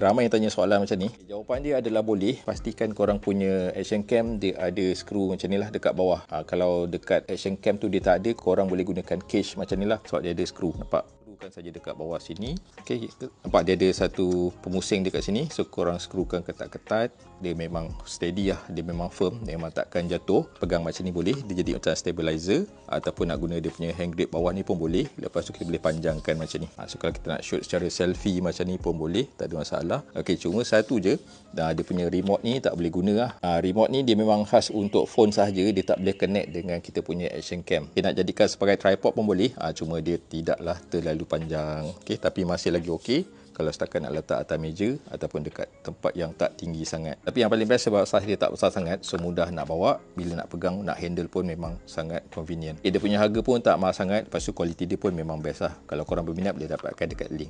Ramai yang tanya soalan macam ni. Jawapan dia adalah boleh. Pastikan korang punya action cam dia ada skru macam ni lah dekat bawah. Ha, kalau dekat action cam tu dia tak ada, korang boleh gunakan cage macam ni lah sebab dia ada skru. Nampak? Skrukan saja dekat bawah sini. Okey, nampak dia ada satu pemusing dekat sini. So korang skrukan ketat-ketat. Dia memang steady lah. Dia memang firm. Dia memang takkan jatuh. Pegang macam ni boleh. Dia jadi macam stabilizer. Ataupun nak guna dia punya hand grip bawah ni pun boleh. Lepas tu kita boleh panjangkan macam ni. Ha, so kalau kita nak shoot secara selfie macam ni pun boleh. Tak ada masalah. Okey, cuma satu je. Dah dia punya remote ni tak boleh guna lah. Ha, remote ni dia memang khas untuk phone sahaja. Dia tak boleh connect dengan kita punya action cam. Dia nak jadikan sebagai tripod pun boleh. Ha, cuma dia tidaklah terlalu panjang. Okey, tapi masih lagi okey kalau setakat nak letak atas meja ataupun dekat tempat yang tak tinggi sangat. Tapi yang paling best sebab saiz dia tak besar sangat, so mudah nak bawa, bila nak pegang, nak handle pun memang sangat convenient. Okay, dia punya harga pun tak mahal sangat, lepas tu kualiti dia pun memang best lah. Kalau korang berminat boleh dapatkan dekat link.